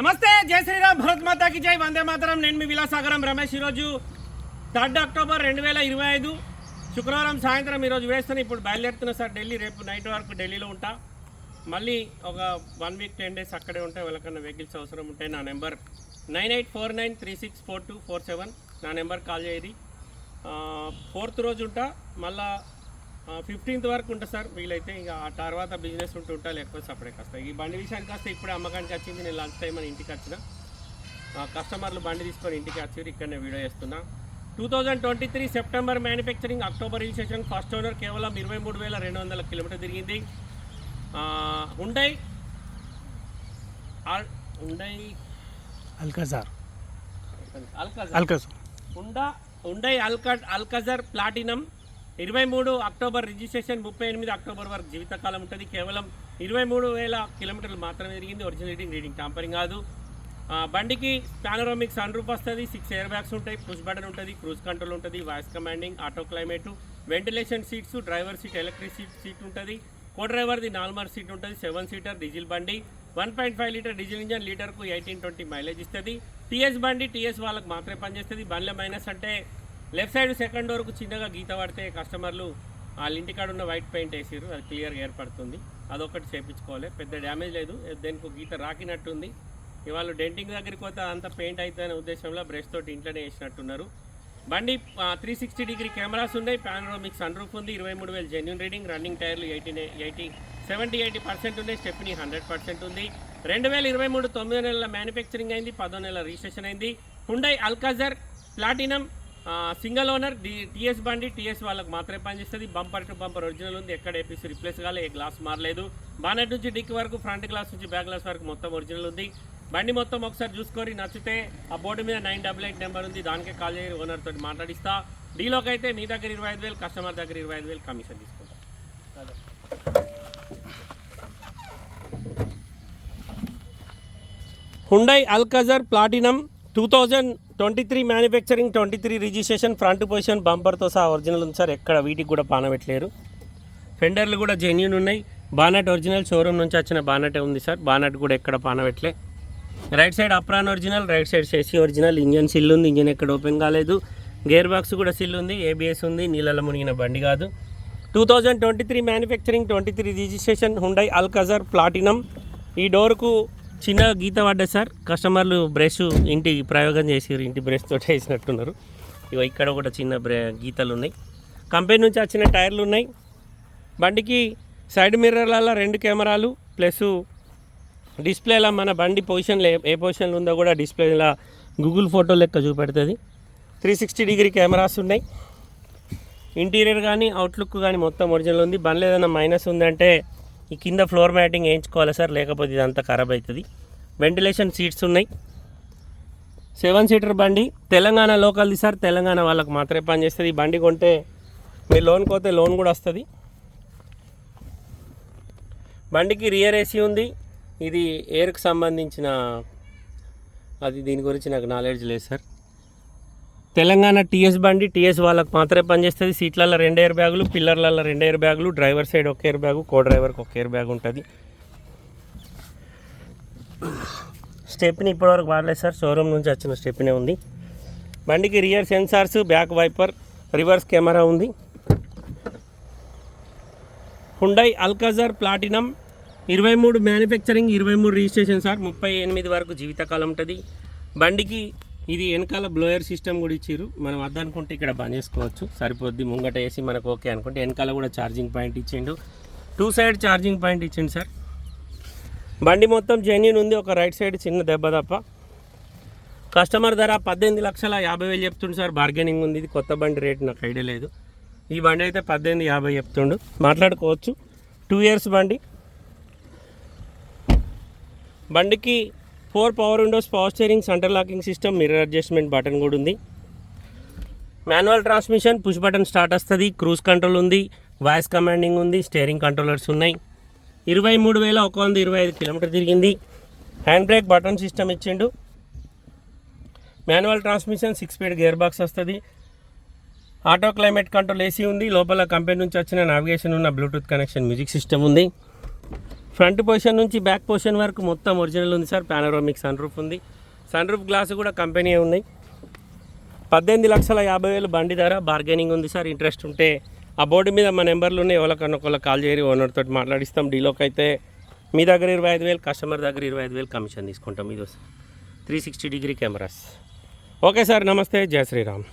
నమస్తే జై శ్రీరామ్ భరత్ మాతాకి జై. వందే మాతరం. నేను మీ విలాసాగరం రమేష్. ఈరోజు థర్డ్ అక్టోబర్ రెండు వేల ఇరవై ఐదు శుక్రవారం సాయంత్రం ఈరోజు వేస్తాను. ఇప్పుడు బయలుదేరుతున్నా సార్ ఢిల్లీ. రేపు నైట్ వరకు ఢిల్లీలో ఉంటా. మళ్ళీ ఒక వన్ వీక్ టెన్ డేస్ అక్కడే ఉంటే. వాళ్ళకన్నా వెహికల్స్ అవసరం ఉంటే నా number nine eight four nine three six four two four seven నా నెంబర్ కాల్ చేయది ఫోర్త్ రోజు ఉంటా మళ్ళా ఫిఫ్టీన్త్ వరకు ఉంటా సార్. వీలైతే ఇక ఆ తర్వాత బిజినెస్ ఉంటూ ఉంటా లేకపోతే సపరేట్ వస్తాయి ఈ బండి విషయానికి వస్తే ఇప్పుడే అమ్మకానికి వచ్చింది. నేను లంచ్ టైం అని ఇంటికి వచ్చిన. కస్టమర్లు బండి తీసుకొని ఇంటికి వచ్చి ఇక్కడనే వీడియో చేస్తున్నా. Two thousand twenty three September manufacturing October registration first owner కేవలం ఇరవై మూడు వేల రెండు వందల కిలోమీటర్ తిరిగింది. ఉండై ఉండై అల్కజార్ అల్కాజర్ అల్కజార్ ఉండా ఉండై అల్క అల్కజర్ ప్లాటినం ఇరవై మూడు అక్టోబర్ రిజిస్ట్రేషన్ ముప్పై ఎనిమిది అక్టోబర్ వరకు జీవితకాలం ఉంటుంది. కేవలం ఇరవై మూడు వేల కిలోమీటర్లు మాత్రమే జరిగింది ఒరిజినల్ రీడింగ్ టాంపరింగ్ కాదు. బండికి పానరోమిక్ సన్ రూప్ వస్తుంది సిక్స్ ఎయిర్ బ్యాగ్స్ ఉంటాయి పుష్ బటన్ ఉంటుంది క్రూజ్ కంట్రోల్ ఉంటుంది voice commanding auto climate ventilation seats driver seat electric seat seat ఉంటుంది. కో డ్రైవర్ది నార్మల్ సీట్ ఉంటుంది సెవెన్ సీటర్ డీజిల్ బండి. One point five litre diesel engine లీటర్కు eighteen twenty mileage ఇస్తుంది. TS బండి TS వాళ్ళకి మాత్రమే పనిచేస్తుంది. బండ్ల మైనస్ అంటే లెఫ్ట్ సైడ్ సెకండ్ డోర్కు చిన్నగా గీత పడితే కస్టమర్లు వాళ్ళ ఇంటికాడ ఉన్న వైట్ పెయింట్ వేసారు అది క్లియర్గా ఏర్పడుతుంది. అదొకటి చేపించుకోవాలి పెద్ద డ్యామేజ్ లేదు దేనికి గీత రాకినట్టుంది. ఇవాళ డెంటింగ్ దగ్గరికి పోతే అంత పెయింట్ అవుతుందనే ఉద్దేశంలో బ్రష్ తోటి ఇంట్లోనే వేసినట్టున్నారు. బండి త్రీ సిక్స్టీ డిగ్రీ కెమెరాస్ ఉన్నాయి పానరోమిక్ సన్ రూఫ్ ఉంది ఇరవై మూడు వేలు జెన్యున్ రీడింగ్ రన్నింగ్ టైర్లు eighty eighty seventy eighty percent ఉన్నాయి స్టెప్ని హండ్రెడ్ పర్సెంట్ ఉంది. రెండు వేల ఇరవై మూడు తొమ్మిది నెలల మ్యానుఫ్యాక్చరింగ్ అయింది పదో నెలల రిజిస్ట్రేషన్ అయింది. Hyundai Alcazar platinum single owner D TS బండి టీఎస్ వాళ్ళకి మాత్రమే పనిచేస్తుంది. బంపర్ టు బంపర్ ఒరిజినల్ ఉంది. ఎక్కడ ఏపీసీ రిప్లేస్ కాలే ఏ గ్లాస్ మారలేదు. బానెట్ నుంచి డిక్ వరకు ఫ్రంట్ గ్లాస్ నుంచి బ్యాక్ గ్లాస్ వరకు మొత్తం ఒరిజినల్ ఉంది. బండి మొత్తం ఒకసారి చూసుకొని నచ్చితే ఆ బోర్డు మీద నైన్ డబల్ ఎయిట్ నెంబర్ ఉంది. దానికే కాల్ చేసి ఓనర్ తోటి మాట్లాడిస్తా. డీలోకి అయితే మీ దగ్గర ఇరవై ఐదు వేలు కస్టమర్ దగ్గర ఇరవై ఐదు వేలు కమిషన్ తీసుకుంటాం. Hyundai Alcazar platinum two thousand twenty three manufacturing twenty three registration front position బంపర్తో సహా ఒరిజినల్ ఉంది సార్. ఎక్కడ వీటికి కూడా పానబెట్టలేరు ఫెండర్లు కూడా జెన్యున్ ఉన్నాయి. బానట్ ఒరిజినల్ షోరూమ్ నుంచి వచ్చిన బానటే ఉంది సార్. బానట్ కూడా ఎక్కడ పానబెట్టలే right side apron original right side Shashi original. Engine సిల్ ఉంది ఇంజన్ ఎక్కడ ఓపెన్ కాలేదు. గేర్ బాక్స్ కూడా సిల్ ఉంది ఏబిఎస్ ఉంది నీళ్ళలో మునిగిన బండి కాదు. Two thousand twenty three manufacturing twenty three registration Hyundai Alcazar platinum ఈ డోర్కు చిన్న గీత పడ్డది సార్. కస్టమర్లు బ్రష్ ఇంటి ప్రయోగం చేసారు ఇంటి బ్రష్ తోటి వేసినట్టున్నారు. ఇగో ఇక్కడ కూడా చిన్న బ్రే గీతలు ఉన్నాయి. కంపెనీ నుంచి వచ్చిన టైర్లు ఉన్నాయి. బండికి సైడ్ మిర్రర్లలో రెండు కెమెరాలు ప్లస్ డిస్ప్లేలో మన బండి పొజిషన్లో ఏ- పొజిషన్లో ఉందో కూడా డిస్ప్లేలో గూగుల్ ఫోటో లెక్క చూపెడుతుంది. త్రీ సిక్స్టీ డిగ్రీ కెమెరాస్ ఉన్నాయి. ఇంటీరియర్ కానీ అవుట్లుక్ కానీ మొత్తం ఒరిజినల్ ఉంది. బండ్లు ఏదైనా మైనస్ ఉందంటే ఈ కింద ఫ్లోర్ మ్యాటింగ్ వేయించుకోవాలి సార్? లేకపోతే ఇదంతా ఖరాబ్ అవుతుంది. వెంటిలేషన్ సీట్స్ ఉన్నాయి. సెవెన్ సీటర్ బండి తెలంగాణ లోకల్ది సార్. తెలంగాణ వాళ్ళకి మాత్రమే పనిచేస్తుంది ఈ బండి కొంటే మీరు లోన్ పోతే లోన్ కూడా వస్తుంది. బండికి రియర్ ఏసీ ఉంది. ఇది ఎయిర్కి సంబంధించిన అది దీని గురించి నాకు నాలెడ్జ్ లేదు సార్. తెలంగాణ టీఎస్ బండి టీఎస్ వాళ్ళకి మాత్రమే పనిచేస్తుంది. సీట్లలో రెండు ఎయిర్ బ్యాగులు పిల్లర్లలో రెండు ఎయిర్ బ్యాగులు డ్రైవర్ సైడ్ ఒక ఎయిర్ బ్యాగు కో డ్రైవర్కి ఒక ఎయిర్ బ్యాగ్ ఉంటుంది. స్టెప్ని ఇప్పటివరకు వాడలేదు సార్. షోరూమ్ నుంచి వచ్చిన స్టెప్నే ఉంది. బండికి rear sensors back wiper reverse camera ఉంది. హుండై అల్కజర్ ప్లాటినం ఇరవై మూడు మ్యానుఫ్యాక్చరింగ్ ఇరవై మూడు రిజిస్ట్రేషన్ సార్. ముప్పై ఎనిమిది వరకు జీవితకాలం ఉంటుంది. బండికి ఇది వెనకాల బ్లోయర్ సిస్టమ్ కూడా ఇచ్చారు మనం వద్దనుకుంటే ఇక్కడ బంద్ చేసుకోవచ్చు. సరిపోద్ది. ముంగట వేసి మనకు ఓకే అనుకుంటే వెనకాల కూడా ఛార్జింగ్ పాయింట్ ఇచ్చిండు. టూ సైడ్ ఛార్జింగ్ పాయింట్ ఇచ్చిండు సార్. బండి మొత్తం జెన్యున్ ఉంది. ఒక రైట్ సైడ్ చిన్న దెబ్బ తప్ప. కస్టమర్ ధర పద్దెనిమిది లక్షల యాభై వేలు చెప్తుండు సార్. బార్గెనింగ్ ఉంది. ఇది కొత్త బండి రేట్ నాకు ఐడియా లేదు. ఈ బండి అయితే పద్దెనిమిది యాభై చెప్తుండు. మాట్లాడుకోవచ్చు. టూ ఇయర్స్ బండి. బండికి four power windows power steering centre locking system mirror adjustment button కూడా ఉంది. Manual transmission push button start వస్తుంది క్రూజ్ కంట్రోల్ ఉంది వాయిస్ కమాండింగ్ ఉంది స్టీరింగ్ కంట్రోలర్స్ ఉన్నాయి. ఇరవై మూడు వేల ఒక వంద ఇరవై ఐదు కిలోమీటర్ తిరిగింది. హ్యాండ్ బ్రేక్ బటన్ సిస్టమ్ ఇచ్చిండు. Manual transmission six speed gearbox వస్తుంది. ఆటో క్లైమేట్ కంట్రోల్ ఏసీ ఉంది. లోపల కంపెనీ నుంచి వచ్చిన నావిగేషన్ ఉన్న బ్లూటూత్ కనెక్షన్ మ్యూజిక్ సిస్టమ్ ఉంది. ఫ్రంట్ పొజిషన్ నుంచి బ్యాక్ పొజిషన్ వరకు మొత్తం ఒరిజినల్ ఉంది సార్ పానరోమిక్ సన్ రూఫ్ ఉంది. సన్ రూఫ్ గ్లాస్ కూడా కంపెనీ ఉన్నాయి. పద్దెనిమిది లక్షల యాభై వేలు బండి ధర బార్గెనింగ్ ఉంది సార్. ఇంట్రెస్ట్ ఉంటే ఆ బోర్డు మీద మా నెంబర్లు ఉన్నాయి. ఎవరికన్నా ఒకళ్ళు కాల్ చేయరు ఓనర్ తోటి మాట్లాడిస్తాం. డీలోకి అయితే మీ దగ్గర ఇరవై ఐదు వేలు కస్టమర్ దగ్గర ఇరవై ఐదు వేలు కమిషన్ తీసుకుంటాం. ఇది three sixty degree cameras okay sir నమస్తే. జయ శ్రీరామ్.